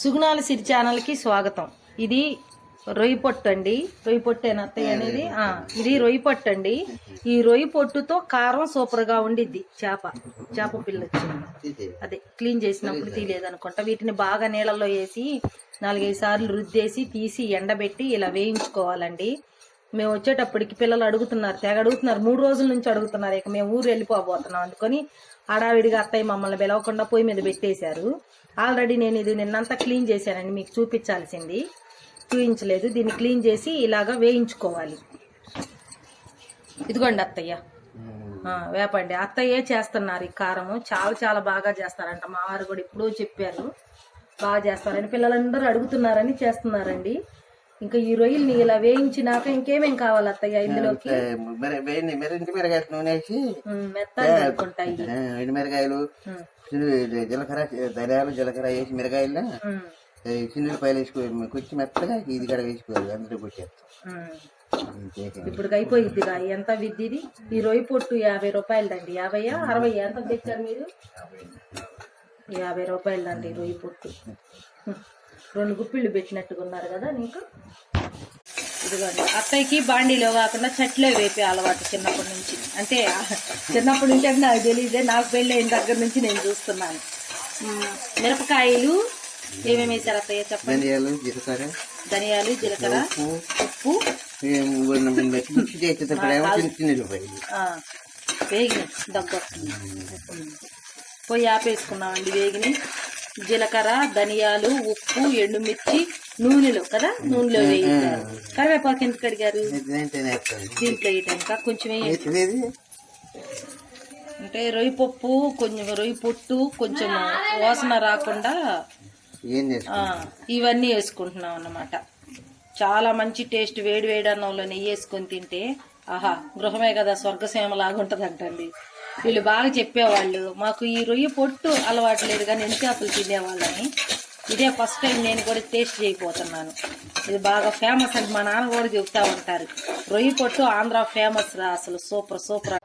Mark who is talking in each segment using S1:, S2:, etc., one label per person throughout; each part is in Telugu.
S1: సుగుణాల సిరి ఛానల్కి స్వాగతం. ఇది రొయ్యి పొట్టు అండి. రొయ్యి పొట్టు అత్తయ్య అనేది? ఇది రొయ్యి పొట్టు అండి. ఈ రొయ్యి పొట్టుతో కారం సూపర్గా ఉండిద్ది చేప. చేప పిల్ల వచ్చింది. అదే క్లీన్ చేసినప్పుడు తీయలేదు అనుకుంటా వీటిని బాగా నీళ్ళల్లో వేసి నాలుగైదు సార్లు రుద్దేసి తీసి ఎండబెట్టి ఇలా వేయించుకోవాలండి. మేము వచ్చేటప్పటికి పిల్లలు అడుగుతున్నారు తెగ అడుగుతున్నారు. మూడు రోజుల నుంచి అడుగుతున్నారు. ఇక మేము ఊరు వెళ్ళిపోబోతున్నాం అందుకని హడావిడిగా అత్తయ్య మమ్మల్ని పిలవకుండా పొయ్యి మీద పెట్టేశారు. ఆల్రెడీ నేను ఇది నిన్నంతా క్లీన్ చేశానండి మీకు చూపించాల్సింది. చూపించలేదు దీన్ని క్లీన్ చేసి ఇలాగా వేయించుకోవాలి. ఇదిగోండి అత్తయ్య. వేపండి. అత్తయ్యే చేస్తున్నారు ఈ కారము. చాలా చాలా బాగా చేస్తారంట. మా వారు కూడా ఇప్పుడు చెప్పారు. బాగా చేస్తారని పిల్లలందరూ అడుగుతున్నారని చేస్తున్నారండి. ఇంకా ఈ రొయ్యల్ని ఇలా వేయించినాక ఇంకేమేం కావాలి అత్తయ్య ఇందులోకి
S2: మిరంటి మిరగాయ నూనె వేసి ఆ, ఎండు మిరగాయలు జీలకర్ర ధనియాలు జీలకర్ర వేసి మిరగాయలు చిన్నపాయలు వేసుకో కొంచెం మెత్తగా ఇది కూడా వేసుకోవాలి అందులో కొట్టేస్తాం.
S1: ఇప్పుడు అయిపోయిద్దిగా ఎంత విద్దిది? ఈ రొయ్యి పొట్టు యాభై రూపాయలదండి. యాభై అరవై ఎంత తెచ్చారు మీరు? యాభై. రూపాయలదండి రొయ్యి పొట్టు. రెండు గుప్పిళ్ళు పెట్టినట్టుగా ఉన్నారు కదా నీకు? ఇదిగోండి. అత్తయ్యకి బాండీలో కాకుండా చెట్లే వేపే అలవాటు చిన్నప్పటి నుంచి. అంటే చిన్నప్పటి నుంచి అంటే నాకు తెలియదే నాకు పెళ్ళి అయిన దగ్గర నుంచి నేను చూస్తున్నాను. మిరపకాయలు ఏమేమి వేసారు అత్తయ్య? చెప్పండి.
S2: ధనియాలు జీలకర్ర.
S1: ధనియాలు జీలకర్ర ఉప్పు. వేగిని దగ్గొస్తుంది పొయ్యి ఆపేసుకున్నామండి వేగిని జీలకర్ర ధనియాలు ఉప్పు ఎండుమిర్చి నూనెలో కదా? నూనెలో వేయించారు కరివేపాకు ఎందుకు
S2: నేర్చుకోవాలి.
S1: దీంట్లో వేయటానిక? కొంచెం అంటే రొయ్యి పప్పు కొంచెం రొయ్యి పొట్టు కొంచెం వాసన రాకుండా ఇవన్నీ వేసుకుంటున్నాం అన్నమాట. చాలా మంచి టేస్ట్ వేడి వేడి అన్నంలో నెయ్యి వేసుకొని తింటే ఆహా గృహమే కదా స్వర్గసీమ లాగా ఉంటదంటండి వీళ్ళు బాగా చెప్పేవాళ్ళు. మాకు ఈ రొయ్య పొట్టు అలవాటు లేదు కానీ ఎంత చేపలు తినేవాళ్ళని. ఇదే ఫస్ట్ టైం నేను కూడా టేస్ట్ చేయబోతున్నాను. ఇది బాగా ఫేమస్ అని మా నాన్న కూడా చెప్తా ఉంటారు. రొయ్య పొట్టు ఆంధ్ర ఫేమస్ రా అసలు. Super super.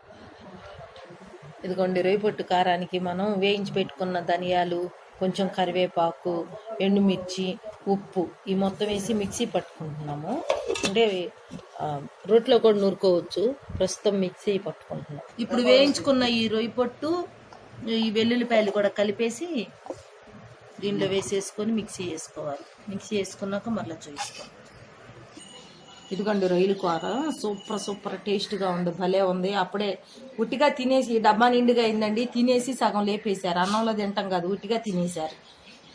S1: ఇదిగోండి రొయ్య పొట్టు కారానికి మనం వేయించి పెట్టుకున్న ధనియాలు కొంచెం కరివేపాకు ఎండుమిర్చి ఉప్పు ఈ మొత్తం వేసి మిక్సీ పట్టుకుంటున్నాము. అంటే ఆ, రోట్లో కూడా నూరుకోవచ్చు. ప్రస్తుతం మిక్సీ పట్టుకుంటున్నాం. ఇప్పుడు వేయించుకున్న ఈ రొయ్యి పొట్టు ఈ వెల్లుల్లిపాయలు కూడా కలిపేసి దీనిలో వేసేసుకొని మిక్సీ వేసుకోవాలి మిక్సీ వేసుకున్నాక మళ్ళీ చూసుకోవాలి. ఇదిగోండి రొయ్యల కూర. సూపర్ సూపర్ టేస్ట్గా ఉంది. భలే ఉంది. అప్పుడే ఉట్టిగా తినేసి ఈ డబ్బా నిండుగా అయిందండి. తినేసి సగం లేపేశారు. అన్నంలో తింటాం కాదు ఉట్టిగా తినేశారు.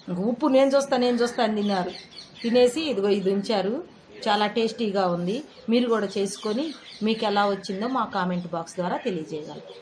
S1: ఇంక ఉప్పు నేను చూస్తా నేను చూస్తా అని తిన్నారు. తినేసి ఇదిగో ఇది ఉంచారు. చాలా టేస్టీగా ఉంది. మీరు కూడా చేసుకొని మీకు ఎలా వచ్చిందో మా కామెంట్ బాక్స్ ద్వారా తెలియజేయగలరు